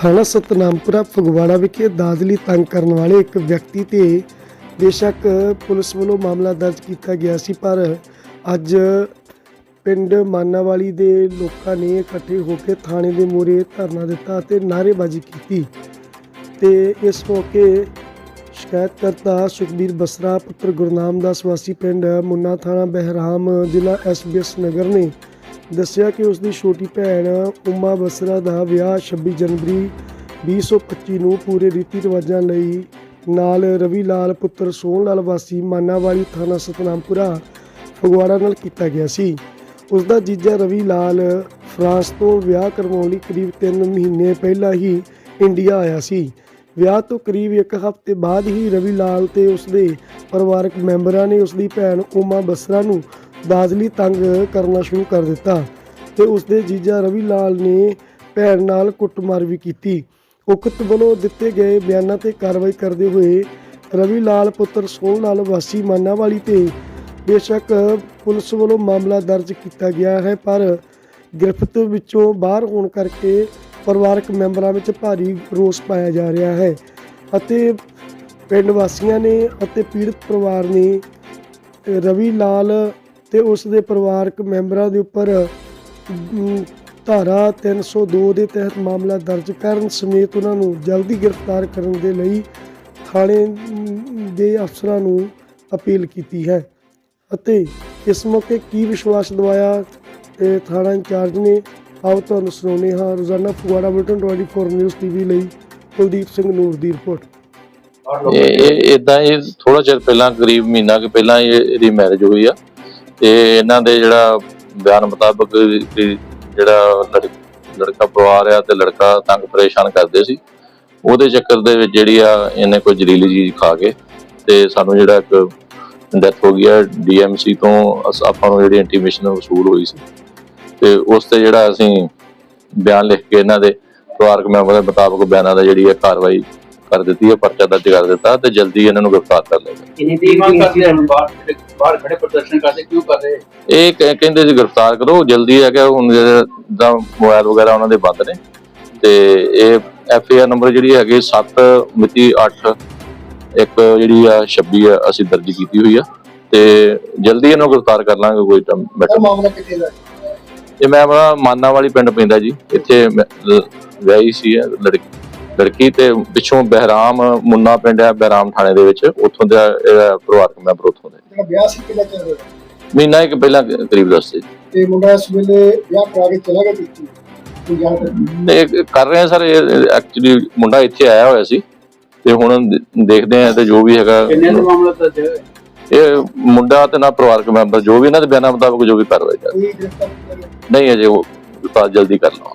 ਥਾਣਾ ਸਤਨਾਮਪੁਰਾ ਫਗਵਾੜਾ ਵਿਖੇ ਦਾਦਲੀ ਤੰਗ ਕਰਨ ਵਾਲੇ ਇੱਕ ਵਿਅਕਤੀ ਤੇ ਬੇਸ਼ੱਕ ਪੁਲਿਸ ਵੱਲੋਂ ਮਾਮਲਾ ਦਰਜ ਕੀਤਾ ਗਿਆ ਸੀ, ਪਰ ਅੱਜ ਪਿੰਡ ਮਾਨਾਵਾਲੀ ਦੇ ਲੋਕਾਂ ਨੇ ਇਕੱਠੇ ਹੋ ਕੇ ਥਾਣੇ ਦੇ ਮੂਹਰੇ ਧਰਨਾ ਦਿੱਤਾ ਅਤੇ ਨਾਅਰੇਬਾਜ਼ੀ ਕੀਤੀ ਤੇ ਇਸ ਮੌਕੇ ਸ਼ਿਕਾਇਤਕਰਤਾ ਸੁਖਬੀਰ ਬਸਰਾ, ਪੁੱਤਰ ਗੁਰਨਾਮ ਦਾਸ ਵਾਸੀ ਪਿੰਡ ਮੁੰਨਾ ਥਾਣਾ, ਬਹਿਰਾਮ, ਜ਼ਿਲ੍ਹਾ ਐਸਬੀਐਸ ਨਗਰ ਨੇ ਦੱਸਿਆ ਕਿ ਉਸ ਦੀ ਛੋਟੀ ਭੈਣ ਉਮਾ ਬਸਰਾ ਦਾ ਵਿਆਹ 26 ਜਨਵਰੀ 2025 ਨੂੰ ਪੂਰੇ ਰੀਤੀ ਰਿਵਾਜਾਂ ਲਈ ਨਾਲ ਰਵੀ ਲਾਲ ਪੁੱਤਰ ਸੋਹਣ ਲਾਲ ਵਾਸੀ ਮਾਨਾਵਾਲੀ ਥਾਣਾ ਸਤਨਾਮਪੁਰਾ, ਫਗਵਾੜਾ ਨਾਲ ਕੀਤਾ ਗਿਆ ਸੀ। ਉਸ ਦਾ ਜੀਜਾ ਰਵੀ ਲਾਲ ਫਰਾਂਸ ਤੋਂ ਵਿਆਹ ਕਰਵਾਉਣ ਲਈ ਕਰੀਬ 3 ਮਹੀਨੇ ਪਹਿਲਾਂ ਹੀ ਇੰਡੀਆ ਆਇਆ ਸੀ। ਵਿਆਹ ਤੋਂ ਕਰੀਬ ਇੱਕ ਹਫ਼ਤੇ ਬਾਅਦ ਹੀ ਰਵੀ ਲਾਲ ਤੇ ਉਸਦੇ ਪਰਿਵਾਰਕ ਮੈਂਬਰਾਂ ਨੇ ਉਸਦੀ ਭੈਣ ਉਮਾ ਬਸਰਾ ਨੂੰ ਦਾਦਲੀ ਤੰਗ ਕਰਨਾ ਸ਼ੁਰੂ ਕਰ ਦਿੱਤਾ ਤੇ ਉਸਦੇ ਜੀਜਾ ਰਵੀ ਲਾਲ ਨੇ ਭੈਣ ਨਾਲ ਕੁੱਟਮਾਰ ਵੀ ਕੀਤੀ। ਉਕਤ ਵੱਲੋਂ ਦਿੱਤੇ ਗਏ ਬਿਆਨਾਂ ਤੇ ਕਾਰਵਾਈ ਕਰਦੇ ਹੋਏ ਰਵੀ ਲਾਲ ਪੁੱਤਰ ਸੋਹਣ ਲਾਲ ਵਾਸੀ ਮਾਨਾਵਾਲੀ ਤੇ ਬੇਸ਼ੱਕ ਪੁਲਿਸ ਵੱਲੋਂ ਮਾਮਲਾ ਦਰਜ ਕੀਤਾ ਗਿਆ ਹੈ, ਪਰ ਗ੍ਰਿਫਤ ਵਿੱਚੋਂ ਬਾਹਰ ਹੋਣ ਕਰਕੇ ਪਰਿਵਾਰਕ ਮੈਂਬਰਾਂ ਵਿੱਚ ਭਾਰੀ ਰੋਸ ਪਾਇਆ ਜਾ ਰਿਹਾ ਹੈ ਅਤੇ ਪਿੰਡ ਵਾਸੀਆਂ ਨੇ ਅਤੇ ਪੀੜਤ ਪਰਿਵਾਰ ਨੇ ਰਵੀ ਲਾਲ ਤੇ ਉਸ ਦੇ ਪਰਿਵਾਰਕ ਮੈਂਬਰਾਂ ਦੇ ਉੱਪਰ ਅਮ, ਧਾਰਾ 302 ਦੇ ਤਹਿਤ ਮਾਮਲਾ ਦਰਜ ਕਰਨ ਸਮੇਤ ਉਹਨਾਂ ਨੂੰ ਜਲਦੀ ਗ੍ਰਿਫਤਾਰ ਕਰਨ ਦੇ ਲਈ ਥਾਣੇ ਦੇ ਅਫਸਰਾਂ ਨੂੰ ਅਪੀਲ ਕੀਤੀ ਹੈ। ਅਤੇ ਇਸ ਮੌਕੇ ਕੀ ਵਿਸ਼ਵਾਸ ਦਿਵਾਇਆ ਥਾਣਾ ਇੰਚਾਰਜ ਨੇ ਆਓ ਤੁਹਾਨੂੰ ਸੁਣਾਉਂਦੇ ਹਾਂ ਰੋਜ਼ਾਨਾ ਫਗਵਾੜਾ ਬੁਲਟਨ 24 ਨਿਊਜ਼ ਟੀਵੀ ਲਈ ਕੁਲਦੀਪ ਸਿੰਘ ਨੂਰ ਦੀ ਰਿਪੋਰਟ। ਇਹ ਇਦਾਂ ਇਹ ਥੋੜਾ ਚਿਰ ਪਹਿਲਾਂ ਕਰੀਬ ਮਹੀਨਾ ਕਿ ਪਹਿਲਾਂ ਇਹ ਇਹਦੀ ਮੈਰਿਜ ਹੋਈ ਆ। ਤੇ ਇਹਨਾਂ ਦੇ ਜਿਹੜਾ ਬਿਆਨ ਮੁਤਾਬਕ ਜਿਹੜਾ ਲੜ- ਲੜਕਾ ਪਰਿਵਾਰ ਆ ਤੇ ਲੜਕਾ ਤੰਗ ਪਰੇਸ਼ਾਨ ਕਰਦੇ ਸੀ। ਉਹਦੇ ਚੱਕਰ ਦੇ ਵਿੱਚ ਜਿਹੜੀ ਆ ਇਹਨੇ ਕੋਈ ਜ਼ਹਿਰੀਲੀ ਚੀਜ਼ ਖਾ ਕੇ ਤੇ ਸਾਨੂੰ ਜਿਹੜਾ ਇੱਕ ਡੈਥ ਹੋ ਗਈ ਆ ਡੀਐਮਸੀ ਤੋਂ ਅਸ- ਆਪਾਂ ਨੂੰ ਜਿਹੜੀ ਇੰਟੀਮੇਸ਼ਨ ਵਸੂਲ ਹੋਈ ਸੀ। ਤੇ ਉਸ ਤੇ ਜਿਹੜਾ ਅਸੀਂ ਬਿਆਨ ਲਿਖ ਕੇ ਇਹਨਾਂ ਦੇ ਪਰਿਵਾਰਕ ਮੈਂਬਰਾਂ ਦੇ ਮੁਤਾਬਕ ਬਿਆਨਾਂ ਦਾ ਜਿਹੜੀ ਹੈ ਕਾਰਵਾਈ ਕਰ ਦਿੱਤੀ ਹੈ ਪਰਚਾ ਦਰਜ ਕਰ ਦਿੱਤਾ ਤੇ ਜਲਦੀ ਇਹਨਾਂ ਨੂੰ ਗ੍ਰਿਫਤਾਰ ਕਰ ਲਿਆ ਕਿੰਨੀ ਦੇਰ ਮੰਗ ਕਰਦੇ ਹਨ ਬਾਹਰ ਖੜੇ- ਬਾਹਰ ਖੜੇ ਪ੍ਰਦਰਸ਼ਨ ਕਰਦੇ ਕਿਉਂ ਕਰ ਰਹੇ? ਇਹ ਕਹਿ- ਕਹਿੰਦੇ ਸੀ ਗ੍ਰਿਫਤਾਰ ਕਰੋ ਜਲਦੀ ਹੈ ਕਿ ਹੁਣ ਦਾ ਮੋਬਾਈਲ ਵਗੈਰਾ ਉਹਨਾਂ ਦੇ ਬੰਦ ਨੇ ਤੇ ਇਹ ਐਫ ਆਰ ਨੰਬਰ ਜਿਹੜੀ ਹੈਗੀ 7 ਮਿਤੀ 8 ਇੱਕ ਜਿਹੜੀ ਆ 26 ਆ ਅਸੀਂ ਦਰਜ ਕੀਤੀ ਹੋਈ ਆ ਤੇ ਜਲਦੀ ਇਹਨੂੰ ਗ੍ਰਿਫਤਾਰ ਕਰ ਲਾਂਗੇ ਕੋਈ ਟਾਈਮ ਬੈਠਾ ਮਾਮਲਾ ਕਿੱਥੇ ਦਾ? ਇਹ ਮੈਂ ਆਪਣਾ ਮਾਨਾ ਵਾਲੀ ਪਿੰਡ ਪੈਂਦਾ ਜੀ ਇੱਥੇ ਮੈਂ ਲ- ਵਿਆਹੀ ਸੀ ਇਹ ਲੜਕੀ। ਲੜਕੀ ਤੇ ਪਿੱਛੋਂ ਬਹਿਰਾਮ ਮੁੰਨਾ ਪਿੰਡ ਹੈ ਬਹਿਰਾਮ ਥਾਣੇ ਦੇ ਵਿੱਚ। ਉੱਥੋਂ ਦਾ ਪਰਿਵਾਰਕ ਮੈਂਬਰ ਉੱਥੋਂ ਦੇ। ਜਿਹੜਾ ਵਿਆਹ ਸੀ ਕਿੰਨਾ ਚਿਰ ਹੋਇਆ? ਮਹੀਨਾ ਇੱਕ ਪਹਿਲਾਂ ਕਰੀਬ ਦੱਸੇ ਤੇ ਮੁੰਡਾ ਇਸ ਵੇਲੇ ਵਿਆਹ ਕਰਾ ਕੇ ਚਲਾ ਗਿਆ ਰਹੇ ਆ ਸਰ ਐਕਚੁਅਲੀ ਮੁੰਡਾ ਇੱਥੇ ਆਇਆ ਹੋਇਆ ਸੀ। ਤੇ ਹੁਣ ਦੇਖਦੇ ਆ ਤੇ ਜੋ ਵੀ ਹੈਗਾ। ਕਿੰਨੇ ਦਾ ਮਾਮਲਾ ਦਰਜ ਹੈ ਇਹ ਮੁੰਡਾ ਤੇ ਨਾ ਪਰਿਵਾਰਕ ਮੈਂਬਰ ਜੋ ਵੀ ਇਹਨਾਂ ਦੇ ਬਿਆਨਾਂ ਮੁਤਾਬਕ ਜੋ ਵੀ ਕਾਰਵਾਈ ਕਰ ਨਹੀਂ ਅਜੇ ਉਹ ਜਲਦੀ ਕਰ ਲਵਾਂ